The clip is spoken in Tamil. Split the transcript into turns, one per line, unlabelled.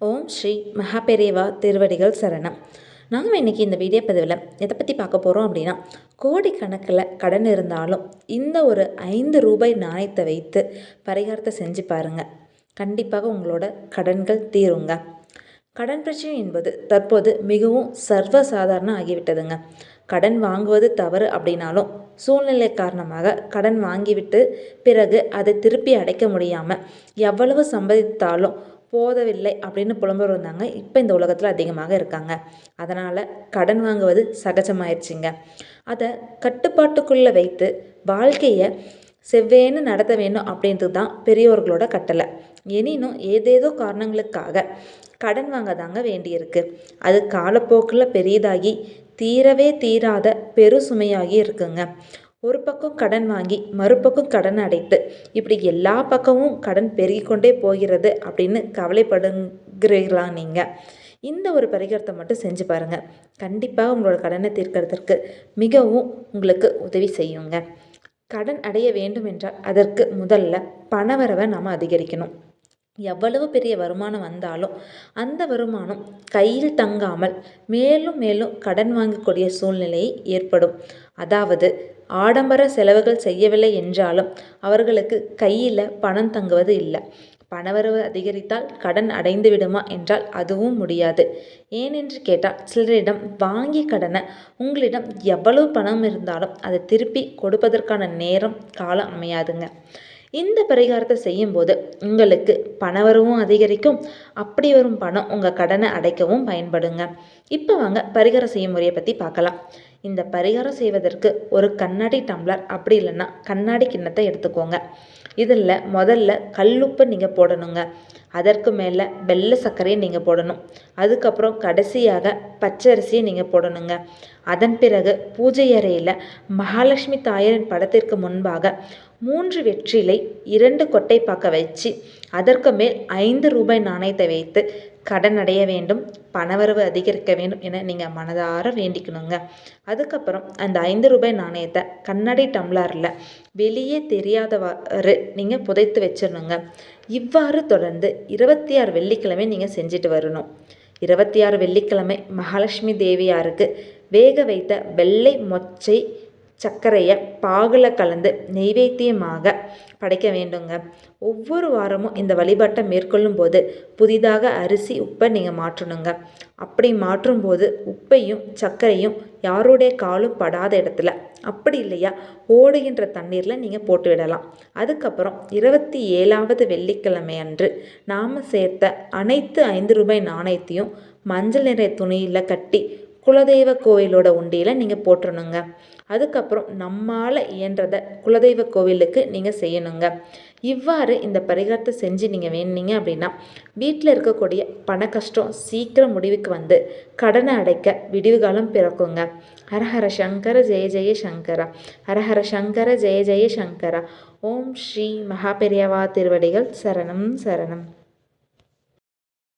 ஓம் ஸ்ரீ மகாபெரேவா திருவடிகள் சரணம். நாங்கள் இன்றைக்கி இந்த வீடியோ பதிவில் எதை பற்றி பார்க்க போகிறோம் அப்படின்னா கோடிக்கணக்கில் கடன் இருந்தாலும் இந்த ஒரு ஐந்து ரூபாய் நாணயத்தை வைத்து பரிகாரத்தை செஞ்சு பாருங்கள் கண்டிப்பாக உங்களோட கடன்கள் தீருங்க. கடன் பிரச்சனை என்பது தற்போது மிகவும் சர்வசாதாரணம் ஆகிவிட்டதுங்க. கடன் வாங்குவது தவறு அப்படின்னாலும் சூழ்நிலை காரணமாக கடன் வாங்கிவிட்டு பிறகு அதை திருப்பி அடைக்க முடியாமல் எவ்வளவு சம்பாதித்தாலும் போதவில்லை அப்படின்னு புலம்பெயர் வந்தாங்க இப்போ இந்த உலகத்தில் அதிகமாக இருக்காங்க. அதனால் கடன் வாங்குவது சகஜமாயிருச்சுங்க. அதை கட்டுப்பாட்டுக்குள்ளே வைத்து வாழ்க்கையை செவ்வேன்னு நடத்த வேணும் அப்படின்றது தான் பெரியோர்களோட கட்டளை. எனினும் ஏதேதோ காரணங்களுக்காக கடன் வாங்க தாங்க வேண்டியிருக்கு. அது காலப்போக்கில் பெரியதாகி தீரவே தீராத பெரு சுமையாகி இருக்குங்க. ஒரு பக்கம் கடன் வாங்கி மறுபக்கம் கடன் அடைத்து இப்படி எல்லா பக்கமும் கடன் பெருகிக்கொண்டே போகிறது அப்படின்னு கவலைப்படுங்கிறீர்களா நீங்கள் இந்த ஒரு பரிகாரத்தை மட்டும் செஞ்சு பாருங்கள் கண்டிப்பாக உங்களோட கடனை தீர்க்கிறதுக்கு மிகவும் உங்களுக்கு உதவி செய்யுங்க. கடன் அடைய வேண்டும் என்றால் அதற்கு முதல்ல பணவரவை நாம் அதிகரிக்கணும். எவ்வளவு பெரிய வருமானம் வந்தாலும் அந்த வருமானம் கையில் தங்காமல் மேலும் மேலும் கடன் வாங்கக்கூடிய சூழ்நிலை ஏற்படும். அதாவது ஆடம்பர செலவுகள் செய்யவில்லை என்றாலும் அவர்களுக்கு கையில் பணம் தங்குவது இல்லை. பணவரவு அதிகரித்தால் கடன் அடைந்து விடுமா என்றால் அதுவும் முடியாது. ஏனென்று கேட்டால் சிலரிடம் வாங்கி கடனை உங்களிடம் எவ்வளவு பணம் இருந்தாலும் அதை திருப்பி கொடுப்பதற்கான நேரம் காலம் அமையாதுங்க. இந்த பரிகாரத்தை செய்யும்போது உங்களுக்கு பணவரவும் அதிகரிக்கும். அப்படி வரும் பணம் உங்கள் கடனை அடைக்கவும் பயன்படுங்க. இப்போ வாங்க பரிகாரம் செய்யும் முறையை பற்றி பார்க்கலாம். இந்த பரிகாரம் செய்வதற்கு ஒரு கண்ணாடி டம்ளர் அப்படி இல்லைன்னா கண்ணாடி கிண்ணத்தை எடுத்துக்கோங்க. இதில் முதல்ல கல்லுப்பு நீங்கள் போடணுங்க. அதற்கு மேலே வெள்ளை சர்க்கரையை நீங்கள் போடணும். அதுக்கப்புறம் கடைசியாக பச்சரிசியை நீங்கள் போடணுங்க. அதன் பிறகு பூஜை அறையில் மகாலட்சுமி தாயரின் படத்திற்கு முன்பாக மூன்று வெற்றிலை இரண்டு கொட்டைப்பாக்க வச்சு அதற்கு மேல் ஐந்து ரூபாய் நாணயத்தை வைத்து கடன் அடைய வேண்டும் பணவரவு அதிகரிக்க வேண்டும் என நீங்கள் மனதார வேண்டிக்கணுங்க. அதுக்கப்புறம் அந்த ஐந்து ரூபாய் நாணயத்தை கண்ணாடி டம்ளரில் வெளியே தெரியாதவாறு நீங்கள் புதைத்து வச்சிடணுங்க. இவ்வாறு தொடர்ந்து இருபத்தி ஆறு வெள்ளிக்கிழமை நீங்கள் செஞ்சுட்டு வரணும். இருபத்தி ஆறு வெள்ளிக்கிழமை மகாலட்சுமி தேவியாருக்கு வேக வைத்த வெள்ளை மொச்சை சர்க்கரையை பாகில் கலந்து நெய்வேத்தியமாக படைக்க வேண்டுங்க. ஒவ்வொரு வாரமும் இந்த வழிபாட்டை மேற்கொள்ளும் போது புதிதாக அரிசி உப்பை நீங்கள் மாற்றணுங்க. அப்படி மாற்றும் போது உப்பையும் சர்க்கரையும் யாருடைய காலும் படாத இடத்துல அப்படி இல்லையா ஓடுகின்ற தண்ணீரில் நீங்கள் போட்டு விடலாம். அதுக்கப்புறம் இருபத்தி ஏழாவது வெள்ளிக்கிழமை அன்று நாம் சேர்த்த அனைத்து ஐந்து ரூபாய் நாணயத்தையும் மஞ்சள் நிற துணியில் கட்டி குலதெய்வ கோவிலோட உண்டியில் நீங்கள் போட்டுருணுங்க அதுக்கப்புறம் நம்மால் இயன்றதை குலதெய்வ கோவிலுக்கு நீங்கள் செய்யணுங்க. இவ்வாறு இந்த பரிகாரத்தை செஞ்சு நீங்கள் வேணுனீங்க அப்படின்னா வீட்டில் இருக்கக்கூடிய பண கஷ்டம் சீக்கிரம் முடிவுக்கு வந்து கடனை அடைக்க விடிவு காலம் பிறக்குங்க. ஹரஹர சங்கர ஜெய ஜெய சங்கரா. ஹரஹர சங்கர ஜெய ஜெய சங்கரா. ஓம் ஸ்ரீ மகாபெரியவா திருவடிகள் சரணம் சரணம்.